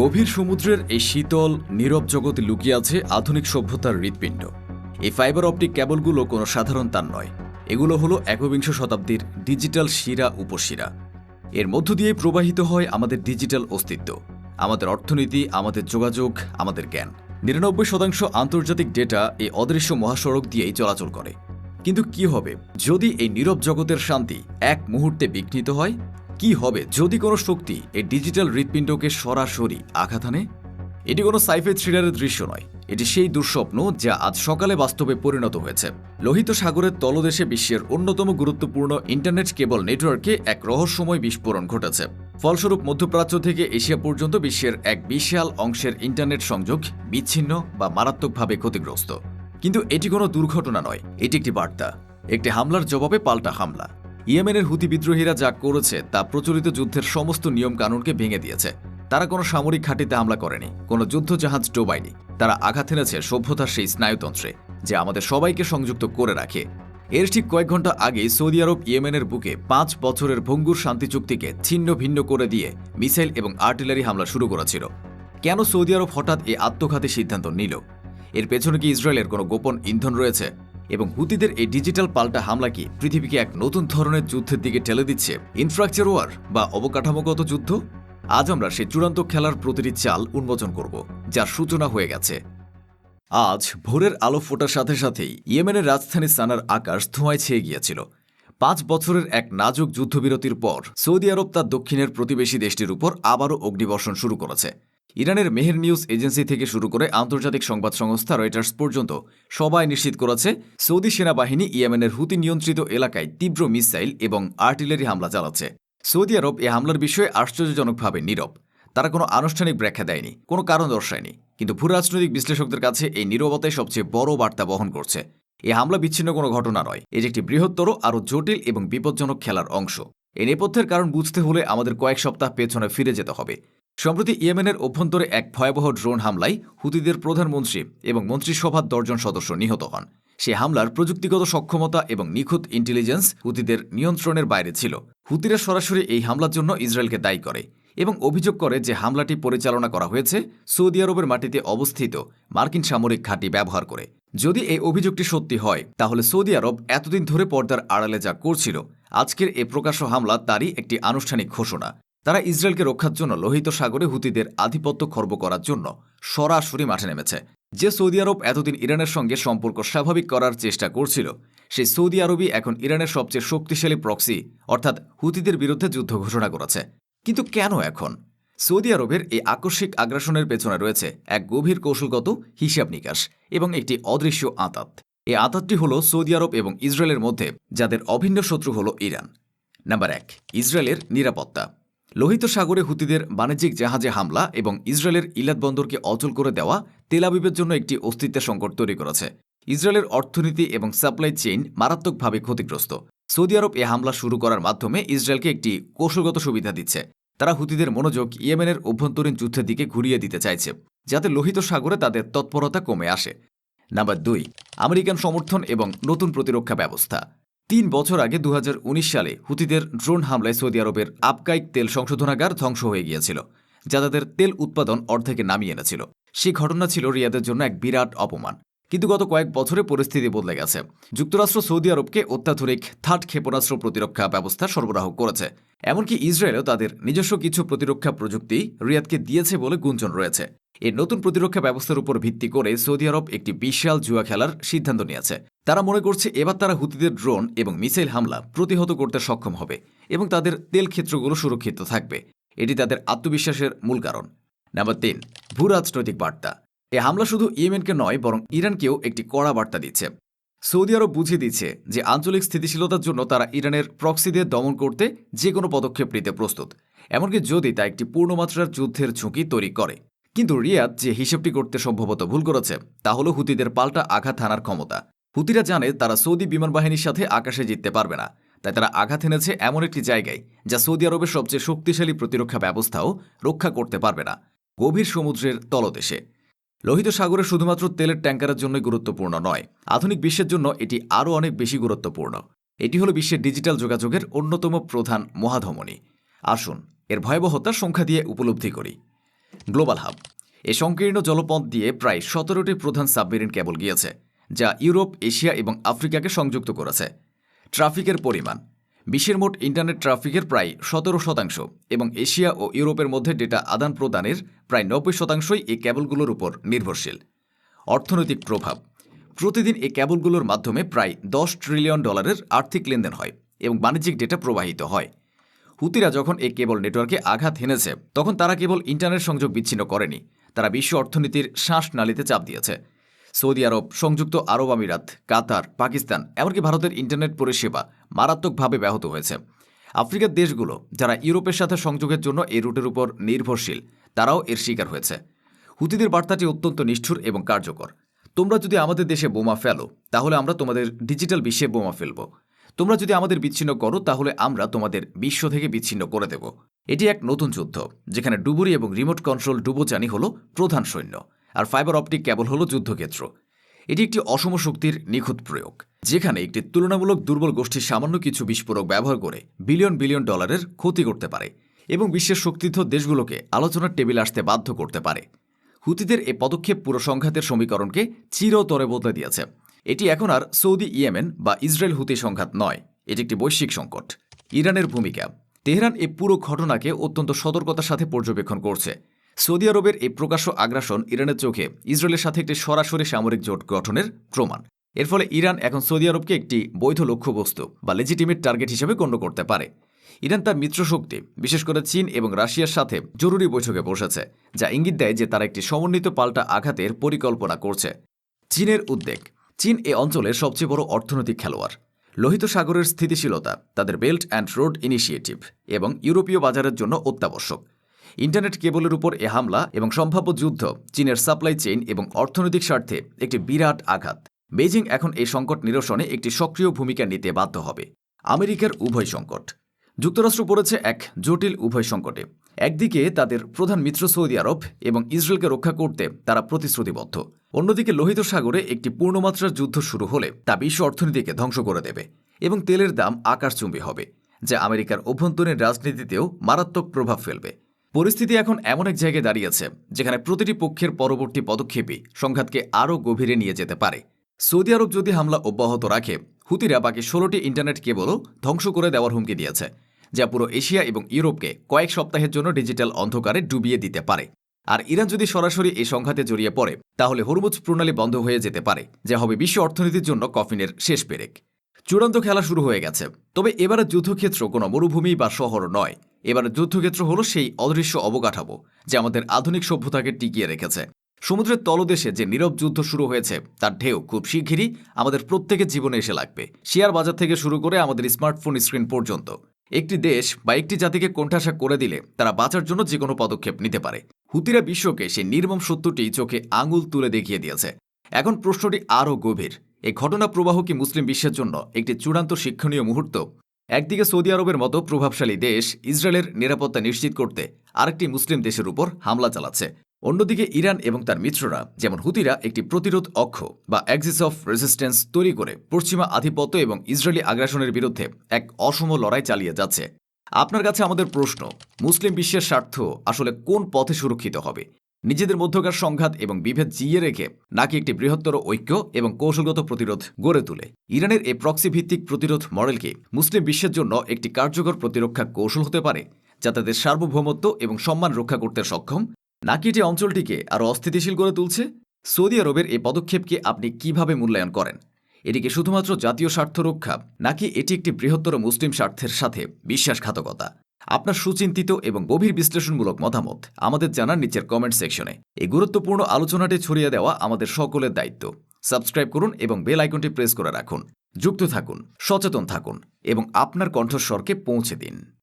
গভীর সমুদ্রের এই শীতল, নীরব জগতে লুকিয়ে আছে আধুনিক সভ্যতার হৃৎপিণ্ড। এই ফাইবার অপটিক কেবলগুলো কোনো সাধারণ তার নয়। এগুলো হলো একবিংশ শতাব্দীর ডিজিটাল শিরা উপশিরা। এর মধ্য দিয়ে প্রবাহিত হয় আমাদের ডিজিটাল অস্তিত্ব। আমাদের অর্থনীতি, আমাদের যোগাযোগ, আমাদের জ্ঞান। নিরানব্বই শতাংশ আন্তর্জাতিক ডেটা এই অদৃশ্য মহাসড়ক দিয়েই চলাচল করে। কিন্তু কি হবে? যদি এই নীরব জগতের শান্তি এক মুহূর্তে বিঘ্নিত হয় কি হবে যদি কোনো শক্তি এই ডিজিটাল হৃৎপিণ্ডকে সরাসরি আঘাত আনে? এটি কোনো সাইফে থ্রিলারের দৃশ্য নয়। এটি সেই দুঃস্বপ্ন যা আজ সকালে বাস্তবে পরিণত হয়েছে। লোহিত সাগরের তলদেশে বিশ্বের অন্যতম গুরুত্বপূর্ণ ইন্টারনেট কেবল নেটওয়ার্কে এক রহস্যময় বিস্ফোরণ ঘটেছে। ফলস্বরূপ, মধ্যপ্রাচ্য থেকে এশিয়া পর্যন্ত বিশ্বের এক বিশাল অংশের ইন্টারনেট সংযোগ বিচ্ছিন্ন বা মারাত্মকভাবে ক্ষতিগ্রস্ত। কিন্তু এটি কোনো দুর্ঘটনা নয়, এটি একটি বার্তা। একটি হামলার জবাবে পাল্টা হামলা। ইয়েমেনের হুতি বিদ্রোহীরা যা করেছে তা প্রচলিত যুদ্ধের সমস্ত নিয়ম কানুনকে ভেঙে দিয়েছে। তারা কোনো সামরিক ঘাঁটিতে হামলা করেনি, কোনো যুদ্ধ জাহাজ ডোবায়নি। তারা আঘাত এনেছে সভ্যতার সেই স্নায়ুতন্ত্রে, যে আমাদের সবাইকে সংযুক্ত করে রাখে। এর ঠিক কয়েক ঘণ্টা আগেই সৌদি আরব ইয়েমেনের বুকে পাঁচ বছরের ভঙ্গুর শান্তি চুক্তিকে ছিন্ন ভিন্ন করে দিয়ে মিসাইল এবং আর্টিলারি হামলা শুরু করেছিল। কেন সৌদি আরব হঠাৎ এই আত্মঘাতী সিদ্ধান্ত নিল? এর পেছনে কি ইসরায়েলের কোনো গোপন ইন্ধন রয়েছে? এবং হুতিদের এই ডিজিটাল পাল্টা হামলা কি পৃথিবীকে এক নতুন ধরনের যুদ্ধের দিকে ঠেলে দিচ্ছে ইনফ্রাস্ট্রাকচার ওয়ার বা অবকাঠামোগত যুদ্ধ? আজ আমরা সেই চূড়ান্ত খেলার প্রতিটি চাল উন্মোচন করব, যার সূচনা হয়ে গেছে। আজ ভোরের আলো ফোটার সাথে সাথেই ইয়েমেনের রাজধানী সানার আকাশ ধোঁয়ায় ছেয়ে গিয়েছিল। পাঁচ বছরের এক নাজুক যুদ্ধবিরতির পর সৌদি আরব তার দক্ষিণের প্রতিবেশী দেশটির উপর আবারও অগ্নিবর্ষণ শুরু করেছে। ইরানের মেহের নিউজ এজেন্সি থেকে শুরু করে আন্তর্জাতিক সংবাদ সংস্থা রয়টার্স পর্যন্ত সবাই নিশ্চিত করেছে সৌদি সেনাবাহিনী ইয়েমেনের হুতি নিয়ন্ত্রিত এলাকায় তীব্র মিসাইল এবং আর্টিলারি হামলা চালাচ্ছে। সৌদি আরব এ হামলার বিষয়ে আশ্চর্যজনকভাবে নীরব। তারা কোনো আনুষ্ঠানিক ব্যাখ্যা দেয়নি, কোনো কারণ দর্শায়নি। কিন্তু ভূরাজনৈতিক বিশ্লেষকদের কাছে এই নীরবতাই সবচেয়ে বড় বার্তা বহন করছে। এই হামলা বিচ্ছিন্ন কোনো ঘটনা নয়, এটি একটি বৃহত্তর, আরও জটিল এবং বিপজ্জনক খেলার অংশ। এই নেপথ্যের কারণ বুঝতে হলে আমাদের কয়েক সপ্তাহ পেছনে ফিরে যেতে হবে। সম্প্রতি ইয়েমেনের অভ্যন্তরে এক ভয়াবহ ড্রোন হামলায় হুতিদের প্রধানমন্ত্রী এবং মন্ত্রিসভার দশজন সদস্য নিহত হন। সে হামলার প্রযুক্তিগত সক্ষমতা এবং নিখুঁত ইন্টেলিজেন্স হুতিদের নিয়ন্ত্রণের বাইরে ছিল। হুতিরা সরাসরি এই হামলার জন্য ইসরায়েলকে দায়ী করে এবং অভিযোগ করে যে হামলাটি পরিচালনা করা হয়েছে সৌদি আরবের মাটিতে অবস্থিত মার্কিন সামরিক ঘাঁটি ব্যবহার করে। যদি এই অভিযোগটি সত্যি হয়, তাহলে সৌদি আরব এতদিন ধরে পর্দার আড়ালে যা করছিল, আজকের এ প্রকাশ্য হামলা তারই একটি আনুষ্ঠানিক ঘোষণা। তারা ইসরায়েলকে রক্ষার জন্য লোহিত সাগরে হুতিদের আধিপত্য খর্ব করার জন্য সরাসরি মাঠে নেমেছে। যে সৌদি আরব এতদিন ইরানের সঙ্গে সম্পর্ক স্বাভাবিক করার চেষ্টা করছিল, সেই সৌদি আরবই এখন ইরানের সবচেয়ে শক্তিশালী প্রক্সি, অর্থাৎ হুতিদের বিরুদ্ধে যুদ্ধ ঘোষণা করেছে। কিন্তু কেন এখন? সৌদি আরবের এই আকস্মিক আগ্রাসনের পেছনে রয়েছে এক গভীর কৌশলগত হিসাব নিকাশ এবং একটি অদৃশ্য আঁতাত। এই আঁতাতটি হল সৌদি আরব এবং ইসরায়েলের মধ্যে, যাদের অভিন্ন শত্রু হল ইরান। নাম্বার এক, ইসরায়েলের নিরাপত্তা। লোহিত সাগরে হুতিদের বাণিজ্যিক জাহাজে হামলা এবং ইসরায়েলের ইলাদ বন্দরকে অচল করে দেওয়া তেলাবিবের জন্য একটি অস্তিত্বের সংকট তৈরি করেছে। ইসরায়েলের অর্থনীতি এবং সাপ্লাই চেইন মারাত্মকভাবে ক্ষতিগ্রস্ত। সৌদি আরব এ হামলা শুরু করার মাধ্যমে ইসরায়েলকে একটি কৌশলগত সুবিধা দিচ্ছে। তারা হুতিদের মনোযোগ ইয়েমেনের অভ্যন্তরীণ যুদ্ধের দিকে ঘুরিয়ে দিতে চাইছে, যাতে লোহিত সাগরে তাদের তৎপরতা কমে আসে। নাম্বার দুই, আমেরিকান সমর্থন এবং নতুন প্রতিরক্ষা ব্যবস্থা। তিন বছর আগে দু হাজার উনিশ সালে হুতিদের ড্রোন হামলায় সৌদি আরবের আবকাইক তেল সংশোধনাগার ধ্বংস হয়ে গিয়েছিল, যা তাদের তেল উৎপাদন অর্ধেকে নামিয়ে এনেছিল। সেই ঘটনা ছিল রিয়াদের জন্য এক বিরাট অপমান। কিন্তু গত কয়েক বছরে পরিস্থিতি বদলে গেছে। যুক্তরাষ্ট্র সৌদি আরবকে অত্যাধুনিক থার্ড ক্ষেপণাস্ত্র প্রতিরক্ষা ব্যবস্থা সরবরাহ করেছে। এমনকি ইসরায়েলও তাদের নিজস্ব কিছু প্রতিরক্ষা প্রযুক্তি রিয়াদকে দিয়েছে বলে গুঞ্জন রয়েছে। এই নতুন প্রতিরক্ষা ব্যবস্থার উপর ভিত্তি করে সৌদি আরব একটি বিশাল জুয়া খেলার সিদ্ধান্ত নিয়েছে। তারা মনে করছে এবার তারা হুতিদের ড্রোন এবং মিসাইল হামলা প্রতিহত করতে সক্ষম হবে এবং তাদের তেল ক্ষেত্রগুলো সুরক্ষিত থাকবে। এটি তাদের আত্মবিশ্বাসের মূল কারণ। নাম্বার তিন, ভূ রাজনৈতিক বার্তা। এ হামলা শুধু ইয়েমেনকে নয়, বরং ইরানকেও একটি কড়া বার্তা দিচ্ছে। সৌদি আরব বুঝিয়ে দিচ্ছে যে আঞ্চলিক স্থিতিশীলতার জন্য তারা ইরানের প্রক্সিদের দমন করতে যে কোনো পদক্ষেপ নিতে প্রস্তুত। এমনকি যদি তা একটি পূর্ণমাত্রার যুদ্ধের ঝুঁকি তৈরি করে। কিন্তু রিয়াদ যে হিসেবটি করতে সম্ভবত ভুল করেছে, তা হল হুতিদের পাল্টা আঘাত হানার ক্ষমতা। হুতিরা জানে তারা সৌদি বিমান বাহিনীর সাথে আকাশে জিততে পারবে না। তাই তারা আঘাত এনেছে এমন একটি জায়গায়, যা সৌদি আরবের সবচেয়ে শক্তিশালী প্রতিরক্ষা ব্যবস্থাও রক্ষা করতে পারবে না। গভীর সমুদ্রের তলদেশে। লোহিত সাগরে শুধুমাত্র তেলের ট্যাঙ্কারের জন্যই গুরুত্বপূর্ণ নয়, আধুনিক বিশ্বের জন্য এটি আরও অনেক বেশি গুরুত্বপূর্ণ। এটি হল বিশ্বের ডিজিটাল যোগাযোগের অন্যতম প্রধান মহাধমনী। আসুন, এর ভয়াবহতার সংখ্যা দিয়ে উপলব্ধি করি। গ্লোবাল হাব, এ সংকীর্ণ জলপথ দিয়ে প্রায় সতেরোটি প্রধান সাবমেরিন কেবল গিয়েছে, যা ইউরোপ, এশিয়া এবং আফ্রিকাকে সংযুক্ত করেছে। ট্রাফিকের পরিমাণ বিশ্বের মোট ইন্টারনেট ট্রাফিকের প্রায় সতেরো শতাংশ এবং এশিয়া ও ইউরোপের মধ্যে ডেটা আদান প্রদানের প্রায় নব্বই শতাংশই এই ক্যাবলগুলোর উপর নির্ভরশীল। অর্থনৈতিক প্রভাব। প্রতিদিন এই ক্যাবলগুলোর মাধ্যমে প্রায় দশ ট্রিলিয়ন ডলারের আর্থিক লেনদেন হয় এবং বাণিজ্যিক ডেটা প্রবাহিত হয়। হুতিরা যখন এই কেবল নেটওয়ার্কে আঘাত হেনেছে, তখন তারা কেবল ইন্টারনেট সংযোগ বিচ্ছিন্ন করেনি, তারা বিশ্ব অর্থনীতির শ্বাস নালিতে চাপ দিয়েছে। সৌদি আরব, সংযুক্ত আরব আমিরাত, কাতার, পাকিস্তান, এমনকি ভারতের ইন্টারনেট পরিষেবা মারাত্মকভাবে ব্যাহত হয়েছে। আফ্রিকার দেশগুলো, যারা ইউরোপের সাথে সংযোগের জন্য এই রুটের উপর নির্ভরশীল, তারাও এর শিকার হয়েছে। হুতিদের বার্তাটি অত্যন্ত নিষ্ঠুর এবং কার্যকর। তোমরা যদি আমাদের দেশে বোমা ফেলো, তাহলে আমরা তোমাদের ডিজিটাল বিশ্বে বোমা ফেলব। তোমরা যদি আমাদের বিচ্ছিন্ন করো, তাহলে আমরা তোমাদের বিশ্ব থেকে বিচ্ছিন্ন করে দেব। এটি এক নতুন যুদ্ধ, যেখানে ডুবুরি এবং রিমোট কন্ট্রোল ডুবোজানি হল প্রধান সৈন্য। আর ফাইবার অপটিক কেবল হল যুদ্ধক্ষেত্র। এটি একটি অসম শক্তির নিখুঁত প্রয়োগ, যেখানে একটি তুলনামূলক দুর্বল গোষ্ঠীর সামান্য কিছু বিস্ফোরক ব্যবহার করে বিলিয়ন বিলিয়ন ডলারের ক্ষতি করতে পারে এবং বিশ্বের শক্তিধর দেশগুলোকে আলোচনার টেবিল আসতে বাধ্য করতে পারে। হুতিদের এ পদক্ষেপ পুরো সংঘাতের সমীকরণকে চিরতরে বদলে দিয়েছে। এটি এখন আর সৌদি, ইয়েমেন বা ইসরায়েল হুতি সংঘাত নয়, এটি একটি বৈশ্বিক সংকট। ইরানের ভূমিকা, তেহরান এই পুরো ঘটনাকে অত্যন্ত সতর্কতার সাথে পর্যবেক্ষণ করছে। সৌদি আরবের এই প্রকাশ্য আগ্রাসন ইরানের চোখে ইসরায়েলের সাথে একটি সরাসরি সামরিক জোট গঠনের প্রমাণ। এর ফলে ইরান এখন সৌদি আরবকে একটি বৈধ লক্ষ্যবস্তু বা লেজিটিমেট টার্গেট হিসেবে গণ্য করতে পারে। ইরান তার মিত্রশক্তি বিশেষ করে চীন এবং রাশিয়ার সাথে জরুরি বৈঠকে বসেছে, যা ইঙ্গিত দেয় যে তারা একটি সমন্বিত পাল্টা আঘাতের পরিকল্পনা করছে। চীনের উদ্বেগ, চীন এ অঞ্চলের সবচেয়ে বড় অর্থনৈতিক খেলোয়াড়। লোহিত সাগরের স্থিতিশীলতা, তাদের বেল্ট অ্যান্ড রোড ইনিশিয়েটিভ এবং ইউরোপীয় বাজারের জন্য অত্যাবশ্যক। ইন্টারনেট কেবলের উপর এ হামলা এবং সম্ভাব্য যুদ্ধ, চীনের সাপ্লাই চেইন এবং অর্থনৈতিক স্বার্থে একটি বিরাট আঘাত। বেজিং এখন এই সংকট নিরসনে একটি সক্রিয় ভূমিকা নিতে বাধ্য হবে। আমেরিকার উভয় সংকট। যুক্তরাষ্ট্র পড়েছে এক জটিল উভয় সংকটে। একদিকে তাদের প্রধান মিত্র সৌদি আরব এবং ইসরায়েলকে রক্ষা করতে তারা প্রতিশ্রুতিবদ্ধ। অন্যদিকে লোহিত সাগরে একটি পূর্ণমাত্রার যুদ্ধ শুরু হলে তা বিশ্ব অর্থনীতিকে ধ্বংস করে দেবে এবং তেলের দাম আকাশচুম্বী হবে, যা আমেরিকার অভ্যন্তরীণ রাজনীতিতেও মারাত্মক প্রভাব ফেলবে। পরিস্থিতি এখন এমন এক জায়গায় দাঁড়িয়েছে যেখানে প্রতিটি পক্ষের পরবর্তী পদক্ষেপই সংঘাতকে আরও গভীরে নিয়ে যেতে পারে। সৌদি আরব যদি হামলা অব্যাহত রাখে, হুতিরা বাকি ষোলোটি ইন্টারনেট কেবলও ধ্বংস করে দেওয়ার হুমকি দিয়েছে, যা পুরো এশিয়া এবং ইউরোপকে কয়েক সপ্তাহের জন্য ডিজিটাল অন্ধকারে ডুবিয়ে দিতে পারে। আর ইরান যদি সরাসরি এই সংঘাতে জড়িয়ে পড়ে, তাহলে হরমুজ প্রণালী বন্ধ হয়ে যেতে পারে, যা হবে বিশ্ব অর্থনীতির জন্য কফিনের শেষ পেরেক। চূড়ান্ত খেলা শুরু হয়ে গেছে, তবে এবারের যুদ্ধক্ষেত্র কোনো মরুভূমি বা শহর নয়। এবারের যুদ্ধক্ষেত্র হলো সেই অদৃশ্য অবকাঠামো যা আমাদের আধুনিক সভ্যতাকে টিকিয়ে রেখেছে। সমুদ্রের তলদেশে যে নীরব যুদ্ধ শুরু হয়েছে, তার ঢেউ খুব শিগগিরই আমাদের প্রত্যেকের জীবনে এসে লাগবে। শেয়ার বাজার থেকে শুরু করে আমাদের স্মার্টফোন স্ক্রিন পর্যন্ত। একটি দেশ বা একটি জাতিকে কোণঠাসা করে দিলে তারা বাঁচার জন্য যে কোনো পদক্ষেপ নিতে পারে। হুতিরা বিশ্বকে সেই নির্মম সত্যটি চোখে আঙুল তুলে দেখিয়ে দিয়েছে। এখন প্রশ্নটি আরও গভীর। এই ঘটনা প্রবাহ কি মুসলিম বিশ্বের জন্য একটি চূড়ান্ত শিক্ষণীয় মুহূর্ত? একদিকে সৌদি আরবের মতো প্রভাবশালী দেশ ইসরায়েলের নিরাপত্তা নিশ্চিত করতে আরেকটি মুসলিম দেশের উপর হামলা চালাচ্ছে। অন্যদিকে ইরান এবং তার মিত্ররা, যেমন হুতিরা, একটি প্রতিরোধ অক্ষ বা অ্যাক্সিস অফ রেজিস্ট্যান্স তৈরি করে পশ্চিমা আধিপত্য এবং ইসরায়েলি আগ্রাসনের বিরুদ্ধে এক অসম লড়াই চালিয়ে যাচ্ছে। আপনার কাছে আমাদের প্রশ্ন, মুসলিম বিশ্বের স্বার্থ আসলে কোন পথে সুরক্ষিত হবে? নিজেদের মধ্যকার সংঘাত এবং বিভেদ জিইয়ে রেখে নাকি একটি বৃহত্তর ঐক্য এবং কৌশলগত প্রতিরোধ গড়ে তোলে। ইরানের এই প্রক্সি ভিত্তিক প্রতিরোধ মডেলকে মুসলিম বিশ্বের জন্য একটি কার্যকর প্রতিরক্ষা কৌশল হতে পারে, যা তাদের সার্বভৌমত্ব এবং সম্মান রক্ষা করতে সক্ষম। নাকি এটি অঞ্চলটিকে আরও অস্থিতিশীল করে তুলছে? সৌদি আরবের এই পদক্ষেপকে আপনি কীভাবে মূল্যায়ন করেন? এটিকে শুধুমাত্র জাতীয় স্বার্থ রক্ষা, নাকি এটি একটি বৃহত্তর মুসলিম স্বার্থের সাথে বিশ্বাসঘাতকতা? আপনার সুচিন্তিত এবং গভীর বিশ্লেষণমূলক মতামত আমাদের জানার নিচের কমেন্ট সেকশনে এই গুরুত্বপূর্ণ আলোচনাটি ছড়িয়ে দেওয়া আমাদের সকলের দায়িত্ব। সাবস্ক্রাইব করুন এবং বেল আইকনটি প্রেস করে রাখুন। যুক্ত থাকুন, সচেতন থাকুন এবং আপনার কণ্ঠস্বরকে পৌঁছে দিন।